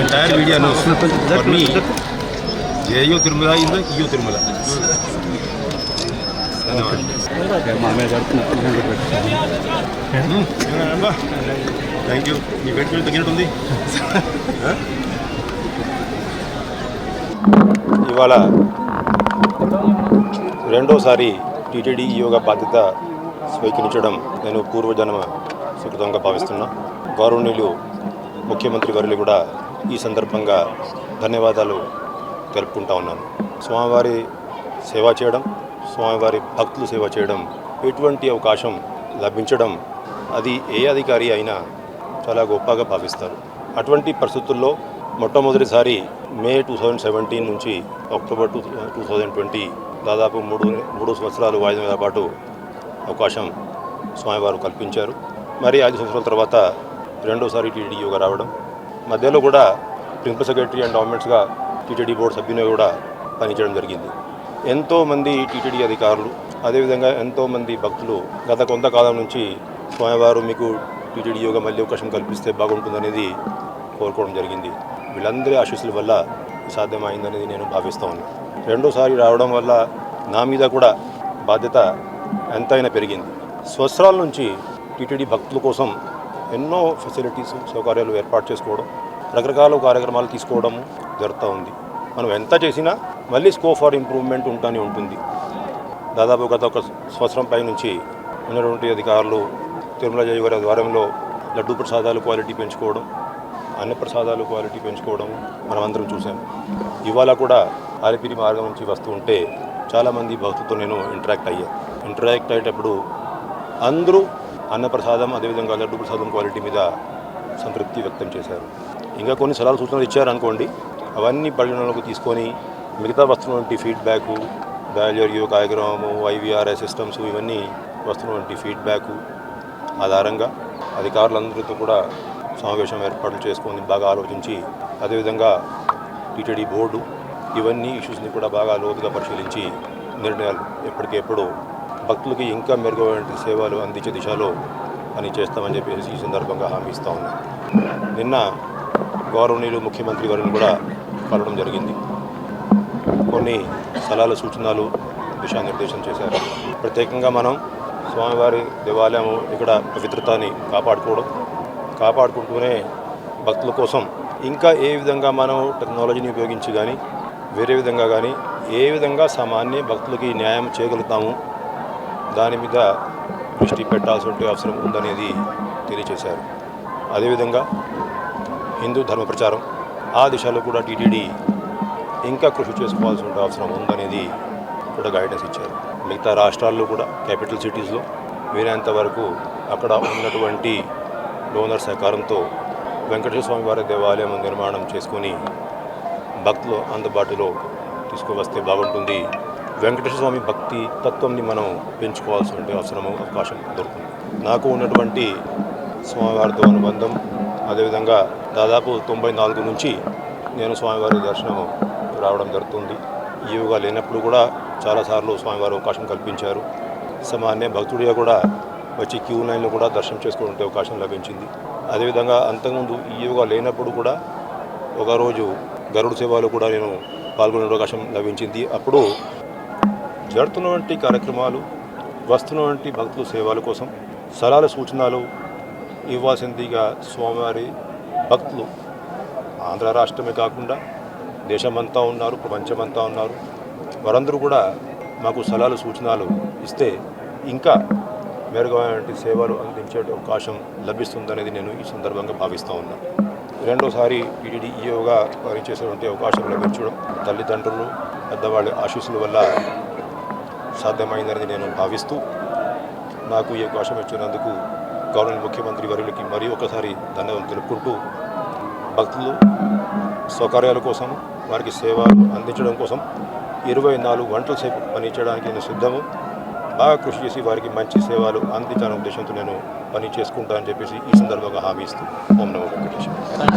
entire video knows for me, ఏయో తిరుమల ఇందో ఇయో Tirumala thank you మీ పెట్టుబడి తగ్గినట్టుంది ఇవాళ రెండోసారి టీటీడీ యోగా బాధ్యత స్వీకరించడం నేను పూర్వజన్మ సుకృతంగా భావిస్తున్నా. గౌరవనీయులు ముఖ్యమంత్రి వర్యులు కూడా ఈ సందర్భంగా ధన్యవాదాలు తెలుపుకుంటా ఉన్నాను. స్వామివారి సేవ చేయడం స్వామివారి భక్తులు సేవ చేయడం ఎటువంటి అవకాశం లభించడం అది ఏ అధికారి అయినా చాలా గొప్పగా భావిస్తారు. అటువంటి పరిస్థితుల్లో మొట్టమొదటిసారి మే టూ థౌజండ్ సెవెంటీన్ నుంచి October two two thousand twenty దాదాపు మూడు మూడు సంవత్సరాలు వాయిదా పాటు అవకాశం స్వామివారు కల్పించారు. మరి ఐదు సంవత్సరాల తర్వాత రెండోసారి టీటీడీ రావడం. మధ్యలో కూడా ప్రిన్సిపల్ సెక్రటరీ అండ్ గవర్నమెంట్స్గా టీటీడీ బోర్డు సభ్యునిగా కూడా పనిచేయడం జరిగింది. ఎంతోమంది టీటీడీ అధికారులు అదేవిధంగా ఎంతోమంది భక్తులు గత కొంతకాలం నుంచి స్వామివారు మీకు టీటీడీ యోగా మళ్ళీ అవకాశం కల్పిస్తే బాగుంటుందనేది కోరుకోవడం జరిగింది. వీళ్ళందరి ఆశీస్సుల వల్ల సాధ్యమైందనేది నేను భావిస్తూ ఉన్నాను రెండోసారి రావడం వల్ల నా మీద కూడా బాధ్యత ఎంతైనా పెరిగింది. స్వత్సరాల నుంచి టీటీడీ భక్తుల కోసం ఎన్నో ఫెసిలిటీస్ సౌకర్యాలు ఏర్పాటు చేసుకోవడం రకరకాల కార్యక్రమాలు తీసుకోవడం జరుగుతూ ఉంది. మనం ఎంత చేసినా మళ్ళీ స్కోప్ ఫర్ ఇంప్రూవ్మెంట్ ఉంటానే ఉంటుంది. దాదాపు గత ఒక సంవత్సరం పై నుంచి ఉన్నటువంటి అధికారులు తిరుమల జయ గారి ద్వారంలో లడ్డూ ప్రసాదాలు క్వాలిటీ పెంచుకోవడం అన్న ప్రసాదాలు క్వాలిటీ పెంచుకోవడం మనం అందరం చూసాం. ఇవాళ కూడా ఆరిపిరి మార్గం నుంచి వస్తూ ఉంటే చాలామంది భక్తులతో నేను ఇంటరాక్ట్ అయ్యాను ఇంటరాక్ట్ అయ్యేటప్పుడు అందరూ అన్నప్రసాదం అదేవిధంగా లడ్డు ప్రసాదం క్వాలిటీ మీద సంతృప్తి వ్యక్తం చేశారు. ఇంకా కొన్ని సలహాలు సూచనలు ఇచ్చారనుకోండి అవన్నీ పరిగణలోకి తీసుకొని మిగతా వస్తున్నటువంటి ఫీడ్బ్యాకు బయాలరియో కార్యక్రమము ఐవీఆర్ఐ సిస్టమ్స్ ఇవన్నీ వస్తున్నటువంటి ఫీడ్బ్యాకు ఆధారంగా అధికారులందరితో కూడా సమావేశం ఏర్పాట్లు చేసుకొని బాగా ఆలోచించి అదేవిధంగా టీటీడీ బోర్డు ఇవన్నీ ఇష్యూస్ని కూడా బాగా లోతుగా పరిశీలించి నిర్ణయాలు ఎప్పటికెప్పుడు భక్తులకి ఇంకా మెరుగైన సేవలు అందించే దిశలో పని చేస్తామని చెప్పేసి ఈ సందర్భంగా హామీ ఇస్తా ఉన్నాను నిన్న గౌరవనీయులు ముఖ్యమంత్రి గారిని కూడా కలవడం జరిగింది. కొన్ని సలహాలు సూచనలు దిశానిర్దేశం చేశారు. ప్రత్యేకంగా మనం స్వామివారి దేవాలయం ఇక్కడ పవిత్రతని కాపాడుకోవడం కాపాడుకుంటూనే భక్తుల కోసం ఇంకా ఏ విధంగా మనం టెక్నాలజీని ఉపయోగించి కానీ వేరే విధంగా కానీ ఏ విధంగా సామాన్య భక్తులకి న్యాయం చేయగలుగుతాము దాని మీద దృష్టి పెట్టాల్సిన అవసరం ఉందనేది తెలియచేశారు. అదేవిధంగా హిందూ ధర్మ ప్రచారం ఆ దిశలో కూడా టీటీడీ ఇంకా కృషి చేసుకోవాల్సిన అవసరం ఉందనేది కూడా గైడెన్స్ ఇచ్చారు. మిగతా రాష్ట్రాల్లో కూడా క్యాపిటల్ సిటీస్లో వీలైనంత వరకు అక్కడ ఉన్నటువంటి డోనర్ సహకారంతో వెంకటేశ్వర స్వామి వారి దేవాలయం నిర్మాణం చేసుకొని భక్తులు అందుబాటులో తీసుకువస్తే బాగుంటుంది. వెంకటేశ్వర స్వామి భక్తి తత్వంని మనం పెంచుకోవాల్సిన అవసరం అవకాశం దొరుకుతుంది. నాకు ఉన్నటువంటి స్వామివారితో అనుబంధం అదేవిధంగా దాదాపు తొంభై నాలుగు నుంచి నేను స్వామివారి దర్శనం రావడం జరుగుతుంది. ఈ లేనప్పుడు కూడా చాలాసార్లు స్వామివారు అవకాశం కల్పించారు. సామాన్య భక్తుడిగా కూడా వచ్చి క్యూ లైన్లో కూడా దర్శనం చేసుకునే అవకాశం లభించింది. అదేవిధంగా అంతకుముందు ఈ లేనప్పుడు కూడా ఒకరోజు గరుడు సేవలో కూడా నేను పాల్గొనే అవకాశం లభించింది. అప్పుడు జరుగుతున్నటువంటి కార్యక్రమాలు వస్తున్నటువంటి భక్తుల సేవల కోసం సలహాల సూచనలు ఇవ్వాల్సిందిగా స్వామివారి భక్తులు ఆంధ్ర రాష్ట్రమే కాకుండా దేశమంతా ఉన్నారు ప్రపంచమంతా ఉన్నారు. వారందరూ కూడా మాకు సలహాలు సూచనలు ఇస్తే ఇంకా మెరుగైనటువంటి సేవలు అందించే అవకాశం లభిస్తుందనేది నేను ఈ సందర్భంగా భావిస్తూ ఉన్నాను రెండోసారి టీటీడీ ఈఓగా పనిచేసేటువంటి అవకాశం లభించడం తల్లిదండ్రులు పెద్దవాళ్ళ ఆశీస్సుల వల్ల సాధ్యమైందని నేను భావిస్తూ నాకు ఈ అవకాశం ఇచ్చినందుకు గవర్నమెంట్ ముఖ్యమంత్రి వర్యులకి మరీ ఒకసారి ధన్యవాదాలు తెలుపుకుంటూ భక్తులు సౌకర్యాల కోసం వారికి సేవలు అందించడం కోసం ఇరవై నాలుగు గంటల సేపు పనిచేయడానికి నేను సిద్ధము. బాగా కృషి చేసి వారికి మంచి సేవలు అందించాలనే ఉద్దేశంతో నేను పని చేసుకుంటానని చెప్పేసి ఈ సందర్భంగా హామీ ఇస్తూ ఓం నమో వెంకటేశ్వర